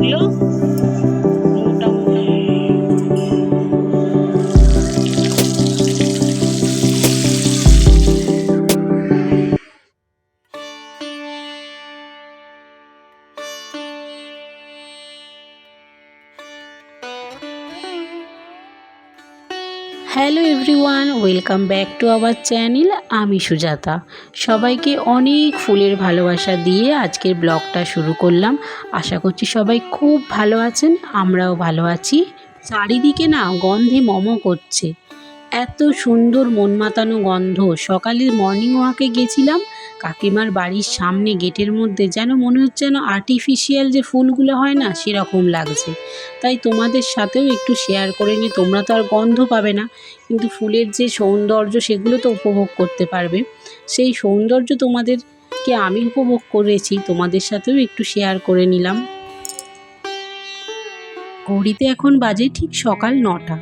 এগুলো hello everyone, welcome back to our channel. আমি সুজাতা। সবাইকে অনেক ফুলের ভালোবাসা দিয়ে আজকের ব্লগটা শুরু করলাম। আশা করছি সবাই খুব ভালো আছেন, আমরাও ভালো আছি। চারিদিকে না গন্ধে মম করছে। এত সুন্দর মন মাতানো গন্ধ। সকালে মর্নিং ওয়াকে গেছিলাম কাকিমার বাড়ির সামনে গেটের মধ্যে যেন মনে হচ্ছে যেন আর্টিফিশিয়াল যে ফুলগুলো হয় না, সেরকম লাগছে। তাই তোমাদের সাথেও একটু শেয়ার করে নিই তোমরা তো আর গন্ধ পাবে না। কিন্তু ফুলের যে সৌন্দর্য, সেগুলো তো উপভোগ করতে পারবে। সেই সৌন্দর্য তোমাদেরকে আমি উপভোগ করেছি, তোমাদের সাথেও একটু শেয়ার করে নিলাম। ঘড়িতে এখন বাজে ঠিক সকাল নটা।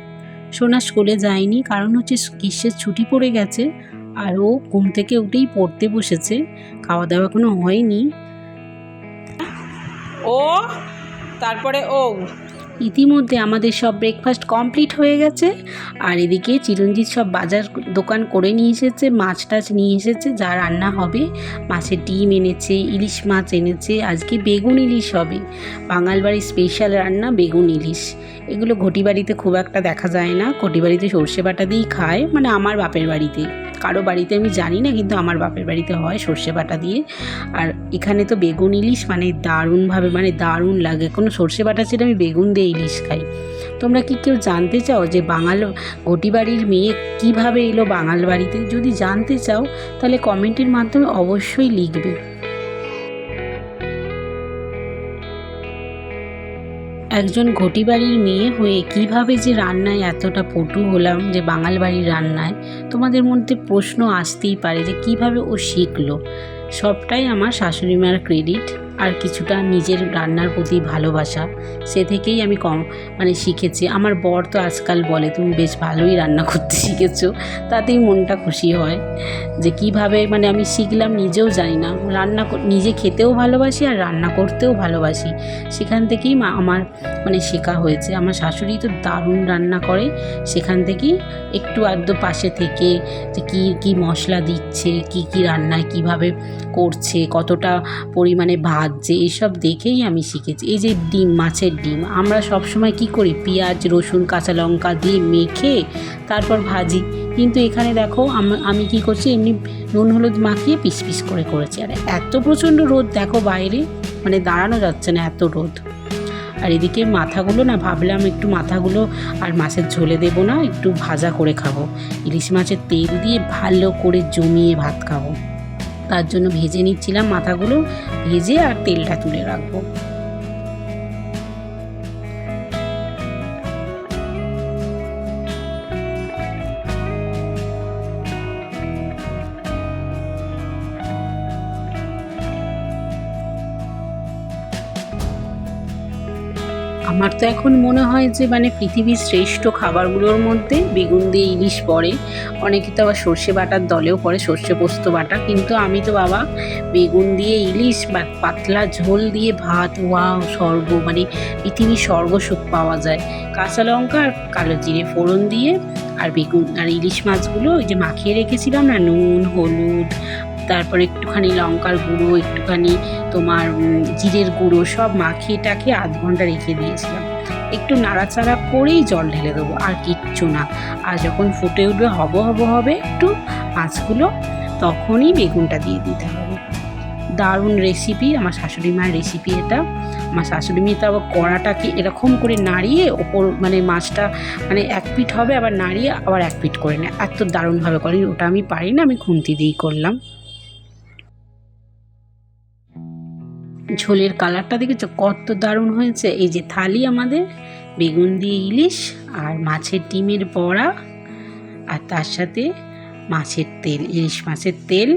সোনা স্কুলে যায়নি, কারণ হচ্ছে গ্রীষ্মের ছুটি পড়ে গেছে? আর ও ঘুম থেকে উঠেই পড়তে বসেছে। খাওয়া দাওয়া কোনো হয়নি। ও তারপরে ও। ইতিমধ্যে আমাদের সব ব্রেকফাস্ট কমপ্লিট হয়ে গেছে। আর এদিকে চিরঞ্জিত সব বাজার দোকান করে নিয়ে এসেছে মাছ টাছ নিয়ে এসেছে যা রান্না হবে। মাছের ডিম এনেছে ইলিশ মাছ এনেছে আজকে বেগুন ইলিশ হবে। বাঙাল বাড়ির স্পেশাল রান্না বেগুন ইলিশ। এগুলো ঘটি বাড়িতে খুব একটা দেখা যায় না। ঘটি বাড়িতে সর্ষে বাটা দিয়েই খায় মানে আমার বাপের বাড়িতে। কারও বাড়িতে আমি জানি না, কিন্তু আমার বাপের বাড়িতে হয় সর্ষে বাটা দিয়ে। আর এখানে তো বেগুন ইলিশ মানে দারুণভাবে মানে দারুণ লাগে। কোনো সর্ষে বাটা ছিল আমি বেগুন দিয়ে ইলিশ খাই। তোমরা কি কেউ জানতে চাও যে বাঙাল, ঘটি বাড়ির মেয়ে কীভাবে এলো বাঙাল বাড়িতে? যদি জানতে চাও, তাহলে কমেন্টের মাধ্যমে অবশ্যই লিখবে। একজন ঘটি বাড়ির মেয়ে হয়ে কীভাবে যে রান্নায় এতটা পটু হলাম যে বাঙাল বাড়ির রান্নায়, তোমাদের মধ্যে প্রশ্ন আসতেই পারে যে কীভাবে ও শিখলো। সবটাই আমার শাশুড়ি মার ক্রেডিট আর কিছুটা নিজের রান্নার প্রতি ভালোবাসা, সে থেকেই আমি কম মানে শিখেছি। আমার বর তো আজকাল বলে, তুমি বেশ ভালোই রান্না করতে শিখেছো। তাতেই মনটা খুশি হয় যে কীভাবে মানে আমি শিখলাম, নিজেও জানি না। রান্না নিজে খেতেও ভালোবাসি আর রান্না করতেও ভালোবাসি। সেখান থেকেই মা, আমার মানে শেখা হয়েছে। আমার শাশুড়ি তো দারুণ রান্না করে। সেখান থেকেই একটু আধটু পাশে থেকে যে কী কী মশলা দিচ্ছে, কী কী রান্নায় কীভাবে করছে, কতটা পরিমাণে ভাজছে এইসব দেখেই আমি শিখেছি। এই যে ডিম, মাছের ডিম, আমরা সবসময় কি করি? পেঁয়াজ, রসুন, কাঁচা লঙ্কা দিয়ে মেখে তারপর ভাজি। কিন্তু এখানে দেখো আমি কি করছি? এমনি নুন, হলুদ মাখিয়ে পিস পিস করে করেছি। আর এত প্রচণ্ড রোদ দেখো বাইরে মানে দাঁড়ানো যাচ্ছে না এত রোদ। আর এদিকে মাথাগুলো না, ভাবলাম একটু মাথাগুলো আর মাছের ঝোলে দেবো না, একটু ভাজা করে খাব। ইলিশ মাছের তেল দিয়ে ভালো করে জমিয়ে ভাত খাব। তার জন্য ভেজে নিচ্ছিলাম মাথাগুলো ভেজে আর তেলটা তুলে রাখব। আমার তো এখন মনে হয় যে মানে পৃথিবীর শ্রেষ্ঠ খাবারগুলোর মধ্যে বেগুন দিয়ে ইলিশ পড়ে। অনেকে তো আবার সর্ষে বাটার দলেও পড়ে সর্ষে পোস্ত বাটা। কিন্তু আমি তো বাবা বেগুন দিয়ে ইলিশ বা পাতলা ঝোল দিয়ে ভাত, ওয়াও, স্বর্গ মানে পৃথিবীর স্বর্গ সুখ পাওয়া যায়। কাঁচা লঙ্কা আর কালো জিরে ফোড়ন দিয়ে আর বেগুন আর ইলিশ মাছগুলো ওই যে মাখিয়ে রেখেছিলাম না, নুন, হলুদ তারপর একটুখানি লঙ্কার গুঁড়ো, একটুখানি তোমার জিরের গুঁড়ো সব মাখিয়ে টাখিয়ে আধ ঘণ্টা রেখে দিয়েছিলাম। একটু নাড়াচাড়া করেই জল ঢেলে দেবো, আর কিচ্ছু না। আর যখন ফুটে উঠবে, হব হব হবে একটু মাছগুলো, তখনই বেগুনটা দিয়ে দিতে হবে। দারুণ রেসিপি আমার শাশুড়ি মায়ের রেসিপি এটা। আমার শাশুড়ি মেয়ে তো আবার কড়াটাকে এরকম করে নাড়িয়ে ওপর মানে মাছটা মানে এক পিঠ হবে, আবার নাড়িয়ে আবার এক পিঠ করে নেয়। এত দারুণভাবে করে, ওটা আমি পারি না, আমি খুন্তি দিয়েই করলাম। ঝোলের কালারটা দেখেছ? কত দারুণ হয়েছে। এই যে থালি আমাদের, বেগুন দিয়ে ইলিশ আর মাছের ডিমের বড়া আর তার সাথে মাছের তেল, ইলিশ মাছের তেল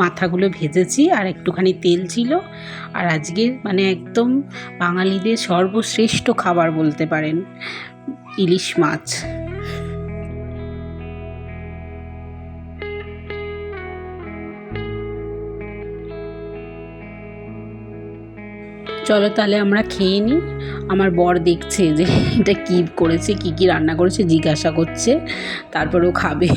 মাথাগুলো ভেজেছি আর একটুখানি তেল ছিল। আর আজকে মানে একদম বাঙালিদের সর্বশ্রেষ্ঠ খাবার বলতে পারেন, ইলিশ মাছ। চলো তাহলে আমরা খেয়ে নিই। আমার বর দেখছে যে এটা কী করেছে, কি কী রান্না করেছে, জিজ্ঞাসা করছে তারপরেও খাবে।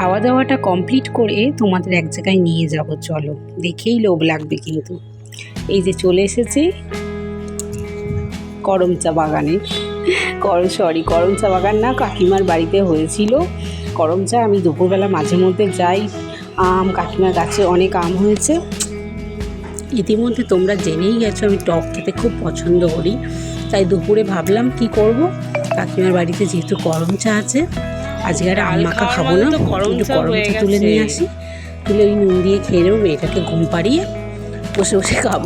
খাওয়া দাওয়াটা কমপ্লিট করে তোমাদের এক জায়গায় নিয়ে যাব, চলো। দেখেই লোভ লাগবে কিন্তু। এই যে চলে এসেছি করমচা বাগানে। করম সরি করমচা বাগান না, কাকিমার বাড়িতে হয়েছিল। করমচা আমি দুপুরবেলা মাঝে মধ্যে যাই। আম, কাকিমার গাছে অনেক আম হয়েছে। ইতিমধ্যে তোমরা জেনেই গেছো, আমি টক খেতে খুব পছন্দ করি। তাই দুপুরে ভাবলাম কি করব? কাকিমার বাড়িতে যেহেতু করম চা আছে আজকে আর আম মাখা খাব মানে না তো একটু চা তুলে নিয়ে আসি। তুলে ওই নুন দিয়ে খেয়ে নেব মেয়েটাকে ঘুম পাড়িয়ে বসে বসে খাব।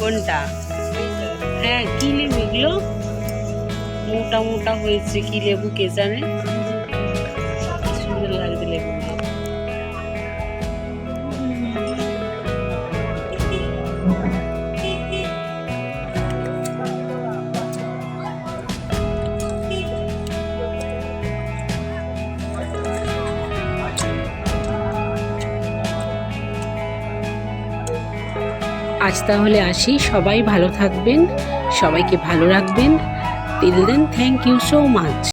কোনটা? হ্যাঁ কি এগুলো? মোটা মোটা হয়েছে কি লেবু, কে জানে? সুন্দর লাগবে লেবুগুলো আজ তাহলে আসি। সবাই ভালো থাকবেন, সবাইকে ভালো রাখবেন। Till then, thank you so much.